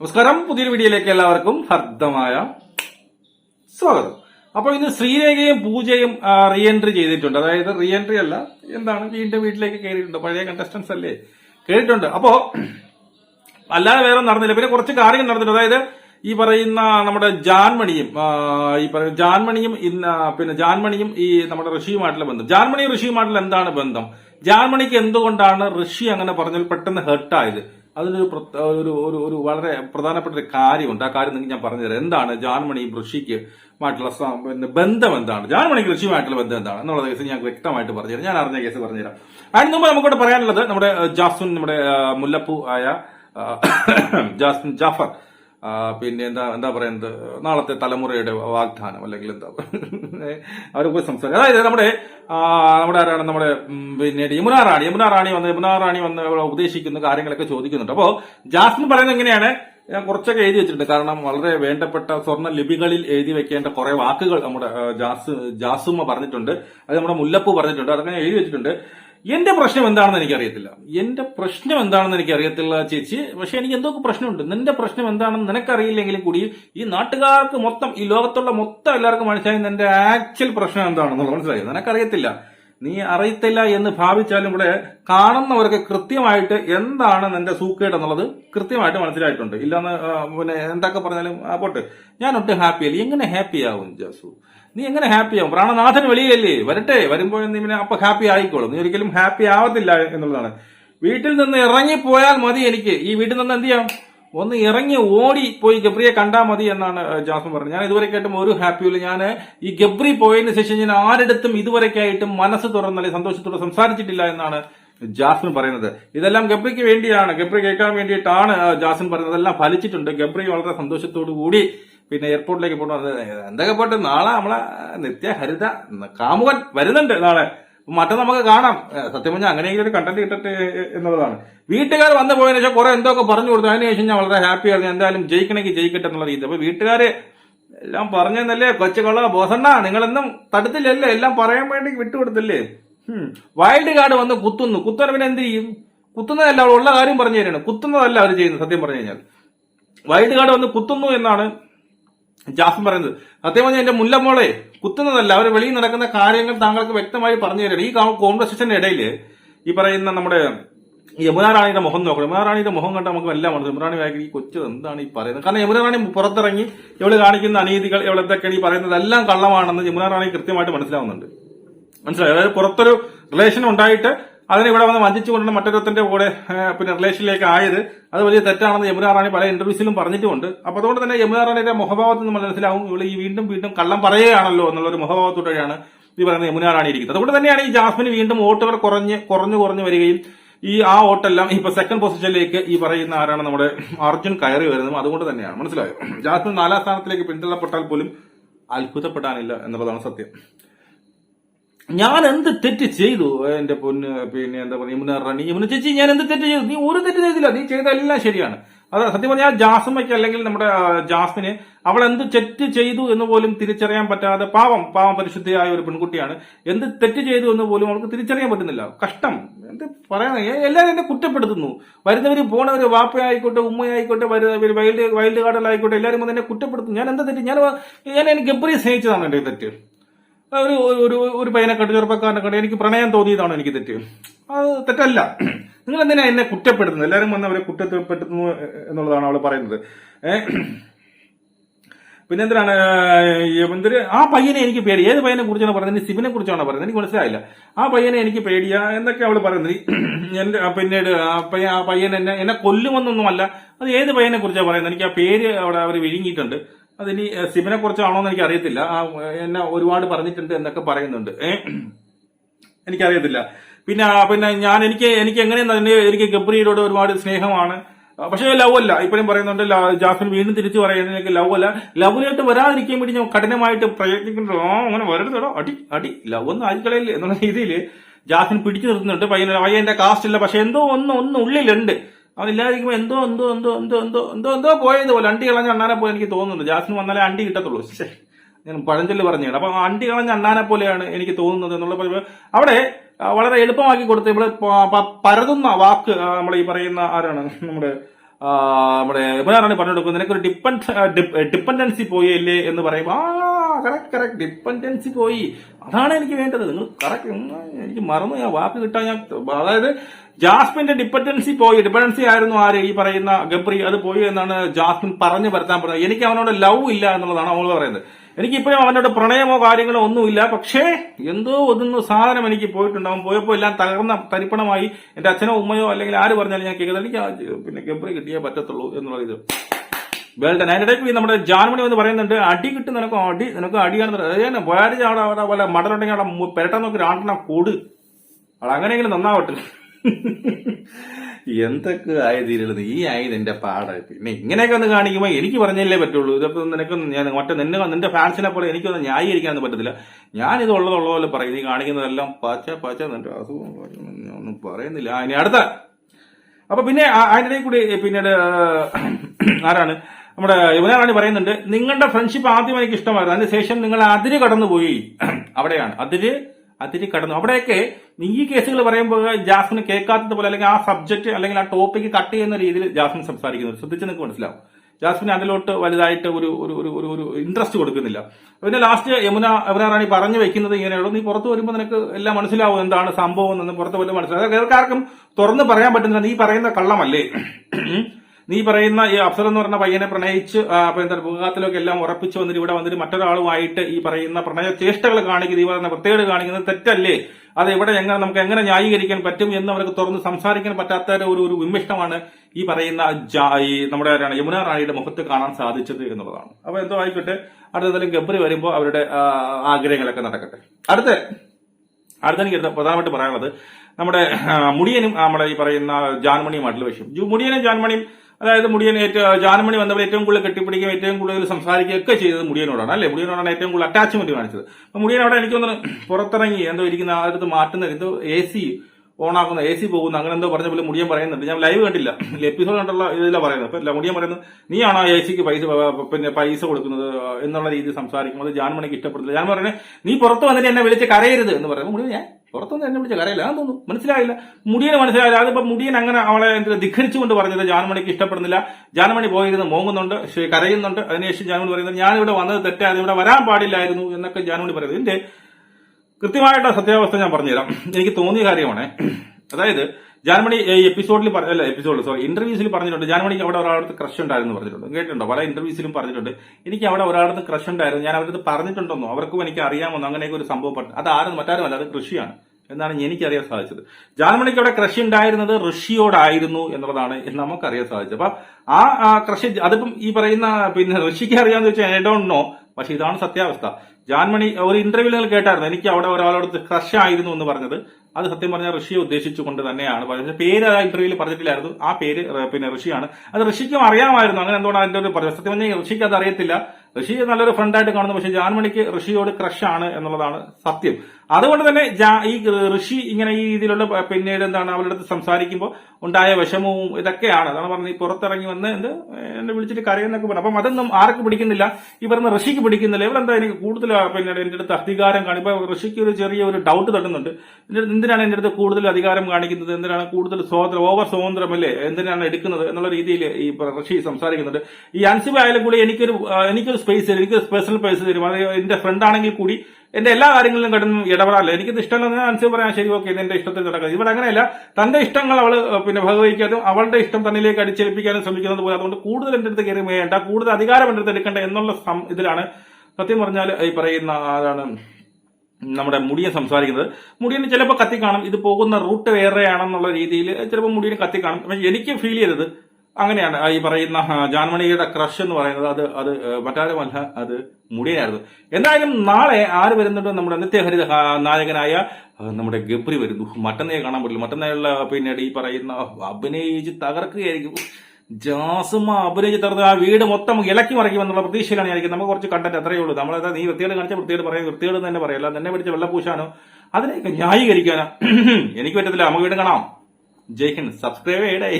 നമസ്കാരം. പുതിയൊരു വീഡിയോയിലേക്ക് എല്ലാവർക്കും ഹർദ്ദമായ സ്വാഗതം. അപ്പൊ ഇന്ന് ശ്രീരേഖയും പൂജയും റീഎൻട്രി ചെയ്തിട്ടുണ്ട്. അതായത് റീഎൻട്രി അല്ല എന്താണ്? വീണ്ടും വീട്ടിലേക്ക് കയറിയിട്ടുണ്ട്. പഴയ കണ്ടസ്റ്റൻസ് അല്ലേ? കയറിയിട്ടുണ്ട് അപ്പോ അല്ലാതെ വേറെ നടന്നില്ല. പിന്നെ കുറച്ച് കാര്യങ്ങൾ നടന്നിട്ടുണ്ട്. അതായത് ഈ പറയുന്ന നമ്മുടെ ജാൻമണിയും ഈ പറയുന്ന ജാൻമണിയും ഇന്ന് പിന്നെ ജാൻമണിയും ഈ നമ്മുടെ ഋഷിയുമായിട്ടുള്ള ബന്ധം. ജാൻമണിയും ഋഷിയുമായിട്ടുള്ള എന്താണ് ബന്ധം? ജാൻമണിക്ക് എന്തുകൊണ്ടാണ് ഋഷി അങ്ങനെ പറഞ്ഞാൽ പെട്ടെന്ന് ഹെർട്ടായത് അതിനൊരു ഒരു ഒരു ഒരു വളരെ പ്രധാനപ്പെട്ട ഒരു കാര്യമുണ്ട്. ആ കാര്യം നിങ്ങൾക്ക് ഞാൻ പറഞ്ഞുതരാം. എന്താണ് ജാൻമണി ഋഷിക്ക് മായിട്ടുള്ള പിന്നെ ബന്ധം എന്താണ്? ജാൻമണിക്ക് ഋഷിയുമായിട്ടുള്ള ബന്ധം എന്താണ്? എന്നുള്ള കേസ് ഞാൻ വ്യക്തമായിട്ട് പറഞ്ഞുതരാം. ഞാൻ അറിഞ്ഞ കേസ് പറഞ്ഞുതരാം. അതിന് മുമ്പ് നമുക്കോട് പറയാനുള്ളത് നമ്മുടെ ജാസ്മിൻ നമ്മുടെ മുല്ലപ്പൂ ആയ ജാസ്മിൻ ജാഫർ. പിന്നെ എന്താ എന്താ പറയുന്നത് നാളത്തെ തലമുറയുടെ വാഗ്ദാനം അല്ലെങ്കിൽ എന്താ അവരെ പോയി സംസാരിക്കും. അതായത് നമ്മുടെ നമ്മുടെ ആരാണ്? നമ്മുടെ പിന്നെ യമുന റാണി. യമുന റാണി വന്ന് യമുന റാണി വന്ന് ഉപദേശിക്കുന്ന കാര്യങ്ങളൊക്കെ ചോദിക്കുന്നുണ്ട്. അപ്പോൾ ജാസ്മിൻ പറയുന്നത് എങ്ങനെയാണ്? ഞാൻ കുറച്ചൊക്കെ എഴുതി വെച്ചിട്ടുണ്ട്. കാരണം വളരെ വേണ്ടപ്പെട്ട സ്വർണ ലിപികളിൽ എഴുതി വെക്കേണ്ട കുറെ വാക്കുകൾ നമ്മുടെ ജാസ് ജാസുമ്മ പറഞ്ഞിട്ടുണ്ട്. അത് നമ്മുടെ മുല്ലപ്പ് പറഞ്ഞിട്ടുണ്ട്. ഞാൻ എഴുതി വെച്ചിട്ടുണ്ട്. എന്റെ പ്രശ്നം എന്താണെന്ന് എനിക്കറിയത്തില്ല. എന്റെ പ്രശ്നം എന്താണെന്ന് എനിക്കറിയത്തില്ല ചേച്ചി. പക്ഷെ എനിക്ക് എന്തൊക്കെ പ്രശ്നമുണ്ട്. നിന്റെ പ്രശ്നം എന്താണെന്ന് നിനക്കറിയില്ലെങ്കിലും കൂടി ഈ നാട്ടുകാർക്ക് മൊത്തം ഈ ലോകത്തുള്ള മൊത്തം എല്ലാവർക്കും മനസ്സിലായി നിന്റെ ആക്ച്വൽ പ്രശ്നം എന്താണെന്നുള്ളത് മനസ്സിലായി? നിനക്കറിയത്തില്ല. നീ അറിയത്തില്ല എന്ന് ഭാവിച്ചാലും ഇവിടെ കാണുന്നവരൊക്കെ കൃത്യമായിട്ട് എന്താണ് നിന്റെ സൂക്കേട് എന്നുള്ളത് കൃത്യമായിട്ട് മനസ്സിലായിട്ടുണ്ട്. ഇല്ലാന്ന് പിന്നെ എന്തൊക്കെ പറഞ്ഞാലും പോട്ടെ. ഞാൻ ഒട്ടും ഹാപ്പി അല്ല എങ്ങനെ ഹാപ്പി ആവും ജാസു? നീ എങ്ങനെ ഹാപ്പി ആവും? പ്രാണനാഥൻ വെളിയിലല്ലേ? വരട്ടെ വരുമ്പോൾ നീ പിന്നെ അപ്പൊ ഹാപ്പി ആയിക്കോളും. നീ ഒരിക്കലും ഹാപ്പി ആവത്തില്ല എന്നുള്ളതാണ്. വീട്ടിൽ നിന്ന് ഇറങ്ങിപ്പോയാൽ മതി എനിക്ക്. ഈ വീട്ടിൽ നിന്ന് എന്ത് ചെയ്യാം? ഒന്ന് ഇറങ്ങി ഓടി പോയി ഗബ്രിയെ കണ്ടാൽ മതി എന്നാണ് ജാസ്മിൻ പറഞ്ഞത്. ഞാൻ ഇതുവരെ കേട്ടും ഒരു ഹാപ്പിയില്ല ഞാൻ ഈ ഗബ്രി പോയതിനു ശേഷം ഞാൻ ആരിടത്തും ഇതുവരെക്കായിട്ടും മനസ്സ് തുറന്നല്ലേ സന്തോഷത്തോടെ സംസാരിച്ചിട്ടില്ല എന്നാണ് ജാസ്മിൻ പറയുന്നത്. ഇതെല്ലാം ഗബ്രിക്ക് വേണ്ടിയാണ്. ഗബ്രി കേൾക്കാൻ വേണ്ടിയിട്ടാണ് ജാസ്മിൻ പറയുന്നത്. അതെല്ലാം ഫലിച്ചിട്ടുണ്ട്. ഗബ്രി വളരെ സന്തോഷത്തോടു കൂടി പിന്നെ എയർപോർട്ടിലേക്ക് പോകണം എന്തൊക്കെ പോട്ടെ നാളെ നമ്മളെ നിത്യ ഹരിത കാമുകൻ വരുന്നുണ്ട് നാളെ. മറ്റേ നമുക്ക് കാണാം. സത്യം പറഞ്ഞാൽ അങ്ങനെയെങ്കിലും ഒരു കണ്ടന്റ് കിട്ടട്ടെ എന്നുള്ളതാണ്. വീട്ടുകാർ വന്നു പോയതിനു ശേഷം കുറെ എന്തൊക്കെ പറഞ്ഞു കൊടുത്തു. അതിനുശേഷം ഞാൻ വളരെ ഹാപ്പി ആയിരുന്നു. എന്തായാലും ജയിക്കണമെങ്കിൽ ജയിക്കട്ടെ എന്നുള്ള രീതി. അപ്പൊ വീട്ടുകാര് എല്ലാം പറഞ്ഞെന്നല്ലേ കൊച്ചുകൊള്ള ബോസണ്ണ നിങ്ങളെന്നും തടുത്തില്ലല്ലേ? എല്ലാം പറയാൻ വേണ്ടി വിട്ടുകൊടുത്തില്ലേ? വൈൽഡ് കാർഡ് വന്ന് കുത്തുന്നു. കുത്തുന്ന പിന്നെ എന്ത് ചെയ്യും? കുത്തുന്നതല്ല അവൾ ഉള്ള കാര്യം പറഞ്ഞു തരാണ്. കുത്തുന്നതല്ല അവർ ചെയ്യുന്നത് സത്യം പറഞ്ഞു കഴിഞ്ഞാൽ. വൈൽഡ് കാർഡ് വന്ന് കുത്തുന്നു എന്നാണ് ജാഫിൻ പറയുന്നത് സത്യം പറഞ്ഞാൽ എന്റെ മുല്ലമോളെ കുത്തുന്നതല്ല. അവർ വെളിയിൽ നടക്കുന്ന കാര്യങ്ങൾ താങ്കൾക്ക് വ്യക്തമായി പറഞ്ഞു തരണം ഈ കോൺവെർസേഷന്റെ ഇടയിൽ ഈ പറയുന്ന നമ്മുടെ യമുനാറാണിയുടെ മുഖം നോക്കണം. യമുനാറാണിയുടെ മുഖം കണ്ടാൽ നമുക്ക് എല്ലാം മനസ്സിലാവും യമുന റാണി വായിക്കും ഈ കൊച്ചു എന്താണ് ഈ പറയുന്നത്? കാരണം യമുന റാണി പുറത്തിറങ്ങി ഇവൾ കാണിക്കുന്ന അനീതികൾ ഇവളെന്തൊക്കെയാണ് ഈ പറയുന്നത്? എല്ലാം കള്ളമാണെന്ന് യമുനാറാണി കൃത്യമായിട്ട് മനസ്സിലാവുന്നുണ്ട്. മനസ്സിലായി? അതായത് പുറത്തൊരു റിലേഷൻ ഉണ്ടായിട്ട് അതിനെ ഇവിടെ വന്ന് വഞ്ചിച്ചു കൊണ്ടുള്ള മറ്റൊരുത്തന്റെ കൂടെ പിന്നെ റിലേഷനിലേക്ക് ആയത്. അത് വലിയ തെറ്റാണെന്ന് യമുന റാണി പല ഇന്റർവ്യൂസിലും പറഞ്ഞിട്ടുണ്ട് അപ്പൊ അതുകൊണ്ട് തന്നെ യമുന റാണിയുടെ മുഖഭാവത്തിൽ നിന്ന് മനസ്സിലാവും ഇവിടെ ഈ വീണ്ടും വീണ്ടും കള്ളം പറയുകയാണല്ലോ എന്നുള്ള ഒരു മുഖഭാവത്തോടെയാണ് ഈ പറയുന്ന യമുന റാണി ഇരിക്കുന്നത്. അതുകൊണ്ട് തന്നെയാണ് ഈ ജാസ്മിന് വീണ്ടും വോട്ടുകൾ കുറഞ്ഞ് കുറഞ്ഞു കുറഞ്ഞു വരികയും ഈ ആ വോട്ടെല്ലാം ഇപ്പൊ സെക്കൻഡ് പൊസിഷനിലേക്ക് ഈ പറയുന്ന ആരാണ് നമ്മുടെ അർജുൻ കയറി വരുന്നതും. അതുകൊണ്ട് തന്നെയാണ്. മനസ്സിലായോ? ജാസ്മിൻ നാലാം സ്ഥാനത്തിലേക്ക് പിന്തള്ളപ്പെട്ടാൽ പോലും അത്ഭുതപ്പെടാനില്ല എന്നുള്ളതാണ് സത്യം. ഞാൻ എന്ത് തെറ്റ് ചെയ്തു? എന്റെ പൊന്ന് പിന്നെ എന്താ പറയുക യമുന റാണി. യമുന ചേച്ചി ഞാൻ എന്ത് തെറ്റ് ചെയ്തു? നീ ഒരു തെറ്റ് ചെയ്തില്ല. നീ ചെയ്ത എല്ലാം ശരിയാണ്. അത് സത്യം പറഞ്ഞാൽ ജാസ്മയ്ക്ക് അല്ലെങ്കിൽ നമ്മുടെ ജാസ്മിന് അവൾ എന്ത് തെറ്റ് ചെയ്തു എന്ന് പോലും തിരിച്ചറിയാൻ പറ്റാതെ പാവം പാവം പരിശുദ്ധിയായ ഒരു പെൺകുട്ടിയാണ്. എന്ത് തെറ്റ് ചെയ്തു എന്ന് പോലും അവൾക്ക് തിരിച്ചറിയാൻ പറ്റുന്നില്ല. കഷ്ടം. എന്ത് പറയാൻ എല്ലാവരും എന്നെ കുറ്റപ്പെടുത്തുന്നു. വരുന്നവര് പോണവര് വാപ്പയായിക്കോട്ടെ ഉമ്മയായിക്കോട്ടെ വരുന്നവര് വൈൽഡ് വൈൽഡ് കാർഡിലായിക്കോട്ടെ എല്ലാവരും വന്ന് എന്നെ കുറ്റപ്പെടുത്തുന്നു. ഞാൻ എന്താ തെറ്റ്? ഞാൻ ഞാൻ എനിക്ക് ഗബ്രിയെ സ്നേഹിച്ചതാണ് എന്റെ തെറ്റ്. ഒരു ഒരു ഒരു പയ്യനെ കണ്ട് ചെറുപ്പക്കാരനെ കണ്ട് എനിക്ക് പ്രണയം തോന്നിയതാണോ എനിക്ക് തെറ്റ്. അത് തെറ്റല്ല. നിങ്ങൾ എന്തിനാ എന്നെ കുറ്റപ്പെടുത്തുന്നത്? എല്ലാവരും വന്ന് അവരെ കുറ്റപ്പെടുത്തുന്നു എന്നുള്ളതാണ് അവൾ പറയുന്നത്. ഏഹ് പിന്നെ എന്തിനാണ് എന്തൊരു ആ പയ്യനെ എനിക്ക് പേടി. ഏത് പയ്യനെ കുറിച്ചാണ് പറയുന്നത്? സിബിനെ കുറിച്ചാണോ പറയുന്നത്? എനിക്ക് മനസ്സിലായില്ല. ആ പയ്യനെ എനിക്ക് പേടിയാ. എന്നൊക്കെ അവൾ പറയുന്നത്. എന്റെ പിന്നീട് ആ പയ്യൻ ആ പയ്യൻ എന്നെ എന്നെ കൊല്ലുമെന്നൊന്നുമല്ല. അത് ഏത് പയ്യനെ കുറിച്ചാണ് പറയുന്നത്? എനിക്ക് ആ പേര് അവിടെ അവർ വിഴുങ്ങിയിട്ടുണ്ട്. അതിനി സിബിനെ കുറിച്ചാണോ എന്ന് എനിക്ക് അറിയത്തില്ല. ആ എന്നെ ഒരുപാട് പറഞ്ഞിട്ടുണ്ട് എന്നൊക്കെ പറയുന്നുണ്ട്. എനിക്കറിയത്തില്ല. പിന്നെ പിന്നെ ഞാൻ എനിക്ക് എനിക്ക് എങ്ങനെയെന്ന് എനിക്ക് ഗബ്രിയിലോട് ഒരുപാട് സ്നേഹമാണ്. പക്ഷേ ലവ് അല്ല. ഇപ്പോഴും പറയുന്നുണ്ട് ജാഫിൻ വീണ്ടും തിരിച്ചു പറയുന്നതിനൊക്കെ ലവ് അല്ല. ലവിലോട്ട് വരാതിരിക്കാൻ വേണ്ടി ഞാൻ കഠിനമായിട്ട് പ്രയത്നിക്കുന്നുണ്ട്. ഓ അങ്ങനെ വരരുതടോ. അടി അടി ലവ് ഒന്നും ആയിക്കളയില്ല എന്നുള്ള രീതിയിൽ ജാഫിൻ പിടിച്ചു നിർത്തുന്നുണ്ട്. പയ്യൻ പയ്യന്റെ കാസ്റ്റ് ഇല്ല. പക്ഷെ എന്തോ ഒന്ന് ഒന്ന് ഉള്ളിലുണ്ട്. അതില്ലാതിരിക്കുമ്പോൾ എന്തോ എന്തോ എന്തോ എന്തോ എന്തോ എന്തോ എന്തോ പോയത് പോലെ അണ്ടി കളഞ്ഞ അണ്ണാനെ പോലെ എനിക്ക് തോന്നുന്നുണ്ട്. ജാസ്മിൻ വന്നാലേ അണ്ടി കിട്ടത്തുള്ളൂ. ഞാൻ പഴഞ്ചൊല്ലി പറഞ്ഞു അപ്പൊ അണ്ടി കളഞ്ഞ അണ്ണാനെ പോലെയാണ് എനിക്ക് തോന്നുന്നത് എന്നുള്ള അവിടെ വളരെ എളുപ്പമാക്കി കൊടുത്ത് ഇവിടെ പരതുന്ന വാക്ക് നമ്മൾ ഈ പറയുന്ന ആരാണ്? നമ്മുടെ നമ്മുടെ ഇവരാണ് പറഞ്ഞു കൊടുക്കുന്നത് നിനക്കൊരു ഡിപ്പെൻഡ് ഡിപ്പെൻഡൻസി അല്ലേ എന്ന് പറയുമ്പോൾ ആ കറക്റ്റ് കറക്റ്റ് ഡിപ്പെൻഡൻസി പോയി. അതാണ് എനിക്ക് വേണ്ടത്. നിങ്ങൾ കറക്റ്റ് എനിക്ക് മറന്നു. ഞാൻ വാക്ക് കിട്ടാൻ ഞാൻ അതായത് ജാസ്മിന്റെ ഡിപ്പെൻഡൻസി പോയി. ഡിപ്പെൻഡൻസി ആയിരുന്നു ആര്? ഈ പറയുന്ന ഗബ്രി അത് പോയി എന്നാണ് ജാസ്മിൻ പറഞ്ഞു വരുത്താൻ പറഞ്ഞത്. എനിക്ക് അവനോട് ലവ് ഇല്ല എന്നുള്ളതാണ് അവൾ പറയുന്നത്. എനിക്കിപ്പോഴും അവനോട് പ്രണയമോ കാര്യങ്ങളോ ഒന്നുമില്ല. പക്ഷേ എന്തോ ഒതുന്ന സാധനം എനിക്ക് പോയിട്ടുണ്ടാവും. പോയപ്പോൾ എല്ലാം തകർന്ന തരിപ്പണമായി എന്റെ അച്ഛനോ ഉമ്മയോ അല്ലെങ്കിൽ ആര് പറഞ്ഞാലും ഞാൻ കേൾക്കുന്നത് എനിക്ക് പിന്നെ ഗബ്രി കിട്ടിയേ പറ്റത്തുള്ളൂ എന്നുള്ള ഇത്. വേൾഡ് അതിന്റെ ഇടയ്ക്ക് നമ്മുടെ ജാൻമണി എന്ന് പറയുന്നുണ്ട് അടി കിട്ടും നിനക്ക് അടി നിനക്ക് അടിയാണെന്ന് അതെ പോയാരി അവിടെ അവിടെ വല്ല മടലുണ്ടെങ്കിൽ അവിടെ പെരട്ടാൻ നോക്കി രാണ്ടെണ്ണം കൂട്. അവിടെ അങ്ങനെയെങ്കിലും നന്നാവട്ടെ. എന്തൊക്കെ ആയതീരുള്ളത് ഈ ആയത് എന്റെ പാട്. പിന്നെ ഇങ്ങനെയൊക്കെ ഒന്ന് കാണിക്കുമ്പോൾ എനിക്ക് പറഞ്ഞല്ലേ പറ്റുള്ളൂ. ഇതൊക്കെ നിനക്കൊന്നും ഞാൻ മറ്റേ നിന്നെ നിന്റെ ഫാൻസിനെ പോലെ എനിക്കൊന്നും ന്യായീകരിക്കാനൊന്നും പറ്റത്തില്ല. ഞാൻ ഇത് ഉള്ളതുള്ള പോലെ പറയും. നീ കാണിക്കുന്നതെല്ലാം പച്ച പച്ച നിന്റെ അസുഖം ഒന്നും പറയുന്നില്ല. ഇനി അടുത്ത. അപ്പൊ പിന്നെ അതിന്റെ കൂടി പിന്നീട് ആരാണ്? നമ്മുടെ യുവനാറാണി പറയുന്നുണ്ട് നിങ്ങളുടെ ഫ്രണ്ട്ഷിപ്പ് ആദ്യം എനിക്ക് ഇഷ്ടമായിരുന്നു. അതിനുശേഷം നിങ്ങൾ അതിര് കടന്നുപോയി. അവിടെയാണ്. അതിര് അതിര് കടന്നു. അവിടെയൊക്കെ ഈ കേസുകൾ പറയുമ്പോൾ ജാസ്മിന് കേൾക്കാത്തത് പോലെ അല്ലെങ്കിൽ ആ സബ്ജക്ട് അല്ലെങ്കിൽ ആ ടോപ്പിക്ക് കട്ട് ചെയ്യുന്ന രീതിയിൽ ജാസ്മിൻ സംസാരിക്കുന്നത് ശ്രദ്ധിച്ച് നിങ്ങൾക്ക് മനസ്സിലാവും. ജാസ്മിൻ അതിലോട്ട് വലുതായിട്ട് ഒരു ഒരു ഒരു ഒരു ഒരു ഇൻട്രസ്റ്റ് കൊടുക്കുന്നില്ല. പിന്നെ ലാസ്റ്റ് യമുന യമുന റാണി പറഞ്ഞു വെക്കുന്നത് ഇങ്ങനെയുള്ളൂ. നീ പുറത്ത് വരുമ്പോൾ നിനക്ക് എല്ലാം മനസ്സിലാവും എന്താണ് സംഭവം എന്ന് പുറത്ത് വല്ല മനസ്സിലാവും. കേൾക്കാർക്കും തുറന്ന് പറയാൻ പറ്റുന്നില്ല നീ പറയുന്ന കള്ളമല്ലേ? നീ പറയുന്ന ഈ അഫ്സർ എന്ന് പറഞ്ഞ പയ്യനെ പ്രണയിച്ച് അപ്പൊ എന്താ ഭൂഗാത്തിലൊക്കെ എല്ലാം ഉറപ്പിച്ചു വന്നിട്ട് ഇവിടെ വന്നിട്ട് മറ്റൊരാളുമായിട്ട് ഈ പറയുന്ന പ്രണയ ചേഷ്ടകൾ കാണിക്കുന്നത് ഈ പറയുന്ന പ്രത്യേകത കാണിക്കുന്നത് തെറ്റല്ലേ? അത് ഇവിടെ എങ്ങനെ നമുക്ക് എങ്ങനെ ന്യായീകരിക്കാൻ പറ്റും എന്ന് അവർക്ക് തുറന്ന് സംസാരിക്കാൻ പറ്റാത്ത ഒരു ഒരു വിമിഷ്ടമാണ് ഈ പറയുന്ന ഈ നമ്മുടെ യമുന റാണിയുടെ മുഖത്ത് കാണാൻ സാധിച്ചത് എന്നുള്ളതാണ്. അപ്പൊ എന്തോ ആയിക്കോട്ടെ അടുത്തതിലും ഗബ്രി വരുമ്പോൾ അവരുടെ ആഗ്രഹങ്ങളൊക്കെ നടക്കട്ടെ. അടുത്ത അടുത്ത എനിക്ക് പ്രധാനമായിട്ട് പറയാനുള്ളത്. നമ്മുടെ മുടിയനും നമ്മുടെ ഈ പറയുന്ന ജാൻമണിയുമായിട്ടുള്ള വിഷയം. ജു- മുടിയനും ജാൻമണിയും അതായത് മുടിയൻ ഏറ്റവും ജാനമണി വന്നപ്പോൾ ഏറ്റവും കൂടുതൽ കെട്ടിപ്പിടിക്കുകയും ഏറ്റവും കൂടുതൽ സംസാരിക്കുകയും ഒക്കെ ചെയ്തത് മുടിയനോടാണ് അല്ലെ? മുടിയനോടാണ് ഏറ്റവും കൂടുതൽ അറ്റാച്ച്മെന്റ് കാണിച്ചത്. അപ്പൊ മുടിയൻ അവിടെ എനിക്ക് തോന്നുന്നു പുറത്തിറങ്ങി എന്തോ ഇരിക്കുന്ന അടുത്ത് മാറ്റുന്ന എന്തോ എ സി ഓണാക്കുന്ന എ സി പോകുന്നു അങ്ങനെ എന്തോ പറഞ്ഞ പോലെ മുടിയൻ പറയുന്നുണ്ട്. ഞാൻ ലൈവ് കണ്ടില്ല. എപ്പിസോഡ് കണ്ടുള്ള ഇതിലാണ് പറയുന്നത്. അപ്പൊ മുടിയൻ പറയുന്നത് നീയാണോ എ സിക്ക് പൈസ പിന്നെ പൈസ കൊടുക്കുന്നത്? എന്നുള്ള രീതിയിൽ സംസാരിക്കുന്നത് ജാൻമണിക്ക് ഇഷ്ടപ്പെടുന്നില്ല ഞാൻ പറയുന്നത് നീ പുറത്ത് വന്നിട്ട് എന്നെ വിളിച്ച് കരയരുത് എന്ന് പറയുമ്പോൾ മുടിയൻ ഞാൻ പുറത്തൊന്നും എന്നെ വിളിച്ച കരയില്ല. അതെന്ന് തോന്നുന്നു. മനസ്സിലായില്ല. മുടിയന് മനസ്സിലായില്ല. അതിപ്പോ മുടിയൻ അങ്ങനെ അവളെ ധിഖരിച്ചുകൊണ്ട് പറഞ്ഞത്? ജാൻമണിക്ക് ഇഷ്ടപ്പെടുന്നില്ല. ജാൻമണി പോയിരുന്ന് മോങ്ങുന്നുണ്ട്. കരയുന്നുണ്ട്. അതിനുശേഷം ജാൻമണി പറയുന്നത് ഞാൻ ഇവിടെ വന്നത് തെറ്റാതെ ഇവിടെ വരാൻ പാടില്ലായിരുന്നു എന്നൊക്കെ ജാൻമണി പറയുന്നത്. ഇതിന്റെ കൃത്യമായിട്ട് സത്യാവസ്ഥ ഞാൻ പറഞ്ഞുതരാം. എനിക്ക് തോന്നിയ കാര്യമാണ്. അതായത് ജാൻമണി എപ്പിസോഡിൽ പറഞ്ഞല്ല എപ്പിസോഡിൽ സോറി ഇന്റർവ്യൂസിൽ പറഞ്ഞിട്ടുണ്ട്. ജാൻമണിക്ക് അവിടെ ഒരാളുടെ ക്രഷ് ഉണ്ടായിരുന്നു പറഞ്ഞിട്ടുണ്ട്. കേട്ടിട്ടുണ്ടോ? പല ഇന്റർവ്യൂസിലും പറഞ്ഞിട്ടുണ്ട്. എനിക്ക് അവിടെ ഒരാളുടെ ക്രഷ് ഉണ്ടായിരുന്നു. ഞാൻ അവരടുത്ത് പറഞ്ഞിട്ടുണ്ടെന്നോ? അവർക്കും എനിക്ക് അറിയാമെന്നോ അങ്ങനെയൊക്കെ ഒരു സംഭവം പറഞ്ഞു അത് ആരും മറ്റാരും അല്ല അത് കൃഷിയാണ്. എന്നാണ് എനിക്കറിയാൻ സാധിച്ചത്. ജാൻമണിക്ക് അവിടെ ക്രഷ് ഉണ്ടായിരുന്നത് ഋഷിയോടായിരുന്നു എന്നുള്ളതാണ് നമുക്കറിയാൻ സാധിച്ചത്. അപ്പൊ ആ കൃഷി അതിപ്പം ഈ പറയുന്ന പിന്നെ ഋഷിക്ക് അറിയാന്ന് വെച്ചാൽ ഐ ഡോണ്ട് നോ പക്ഷെ ഇതാണ് സത്യാവസ്ഥ. ജാൻമണി ഒരു ഇന്റർവ്യൂവിൽ കേട്ടായിരുന്നു. എനിക്ക് അവിടെ ഒരാളോട് ക്രഷ് ആയിരുന്നു എന്ന് പറഞ്ഞത്. അത് സത്യം പറഞ്ഞാൽ ഋഷിയെ ഉദ്ദേശിച്ചുകൊണ്ട് തന്നെയാണ് പറഞ്ഞത്. പേര് ആ ഇന്റർവ്യൂവിൽ പറഞ്ഞിട്ടില്ലായിരുന്നു. ആ പേര് പിന്നെ ഋഷിയാണ്. അത് ഋഷിക്കും അറിയാമായിരുന്നു. അങ്ങനെ എന്തുകൊണ്ടാണ് അതിന്റെ ഒരു പറഞ്ഞത് സത്യം പറഞ്ഞാൽ ഋഷിക്ക് അത് അറിയത്തില്ല. ഋഷി നല്ലൊരു ഫ്രണ്ടായിട്ട് കാണുന്നു. പക്ഷെ ജാൻമണിക്ക് ഋഷിയോട് ക്രഷ് ആണ് എന്നുള്ളതാണ് സത്യം. അതുകൊണ്ട് തന്നെ ഈ ഋഷി ഇങ്ങനെ ഈ രീതിയിലുള്ള പിന്നീട് എന്താണ് അവരുടെ അടുത്ത് സംസാരിക്കുമ്പോൾ ഉണ്ടായ വിഷമവും ഇതൊക്കെയാണ്. അതാണ് പറഞ്ഞത്. ഈ പുറത്തിറങ്ങി വന്ന് എന്ത് എന്നെ വിളിച്ചിട്ട് കരയെന്നൊക്കെ പറഞ്ഞു. അപ്പം അതൊന്നും ആർക്ക് പിടിക്കുന്നില്ല. ഈ പറഞ്ഞ ഋഷിക്ക് പിടിക്കുന്നില്ല. ഇവരെന്താ എനിക്ക് കൂടുതൽ പിന്നീട് എന്റെ അടുത്ത് അധികാരം കാണിക്കുമ്പോൾ ഋഷിക്ക് ഒരു ചെറിയ ഒരു ഡൗട്ട് തട്ടുന്നുണ്ട്. എന്തിനാണ് എന്റെ അടുത്ത് കൂടുതൽ അധികാരം കാണിക്കുന്നത്? എന്തിനാണ് കൂടുതൽ സ്വാതന്ത്ര്യം ഓവർ സ്വാതന്ത്ര്യമല്ലേ? എന്തിനാണ് എടുക്കുന്നത്? എന്നുള്ള രീതിയിൽ ഈ റഷി സംസാരിക്കുന്നുണ്ട്. ഈ അൻസിബ ആയാലും കൂടി എനിക്കൊരു എനിക്കൊരു സ്പേസ് തരും എനിക്കൊരു പേഴ്സണൽ സ്പേസ് തരും. അത് എന്റെ ഫ്രണ്ട് ആണെങ്കിൽ കൂടി എന്റെ എല്ലാ കാര്യങ്ങളിലും കടന്ന് ഇടപെടാറില്ല. എനിക്കിത് ഇഷ്ടമല്ലെന്ന് അൻസിബ് പറയാൻ ശരി ഓക്കെ എന്റെ ഇഷ്ടത്തിൽ നടക്കുന്നത് ഇവിടെ അങ്ങനെയല്ല. തന്റെ ഇഷ്ടങ്ങൾ അവൾ പിന്നെ ഭഗവതിക്കാനും അവളുടെ ഇഷ്ടം തന്നിലേക്ക് അടിച്ചേൽപ്പിക്കാനും ശ്രമിക്കുന്നത് പോലെ അതുകൊണ്ട് കൂടുതൽ എന്റെ അടുത്ത് കയറി വേണ്ട കൂടുതൽ അധികാരം എന്റെ അടുത്ത് എടുക്കേണ്ട എന്നുള്ള ഇതിലാണ് സത്യം പറഞ്ഞാൽ ഈ പറയുന്ന ആരാണ് നമ്മുടെ മുടിയെ സംസാരിക്കുന്നത്. മുടിയന് ചിലപ്പോൾ കത്തി കാണും. ഇത് പോകുന്ന റൂട്ട് വേറെയാണെന്നുള്ള രീതിയിൽ ചിലപ്പോൾ മുടിയന് കത്തി കാണും. പക്ഷെ എനിക്ക് ഫീൽ ചെയ്തത് അങ്ങനെയാണ്. ഈ പറയുന്ന ജാൻമണിയുടെ ക്രഷ് എന്ന് പറയുന്നത് അത് അത് മറ്റാരുമല്ല അത് മുടിയനായിരുന്നു. എന്തായാലും നാളെ ആര് വരുന്നുണ്ടോ നമ്മുടെ നിത്യഹരിത നായകനായ നമ്മുടെ ഗബ്രി വരുന്നു. മറ്റന്നേ കാണാൻ പറ്റില്ല. മറ്റന്നയുള്ള പിന്നീട് ഈ പറയുന്ന അഭിനയിച്ച് തകർക്കുകയായിരിക്കും. ജാസുമ അഭിനയിച്ച് തരുന്ന ആ വീട് മൊത്തം ഇളക്കി മറിക്കുമെന്നുള്ള പ്രതീക്ഷയിലാണ് ഞാൻ. നമുക്ക് കുറച്ച് കണ്ടന്റ് അത്രയേ ഉള്ളൂ. നമ്മളത് നീ വൃത്തിയോട് കാണിച്ച വൃത്തിയോട് പറയാം വൃത്തിയോട് തന്നെ പറയല്ല നിന്നെ പിടിച്ച വെള്ളപൂശാനോ അതിനെയൊക്കെ ന്യായീകരിക്കാനോ. എനിക്ക് പറ്റത്തില്ല. നമുക്ക് വീണ്ടും കാണാം. ജയ് സബ്സ്ക്രൈബ് ചെയ്യടേ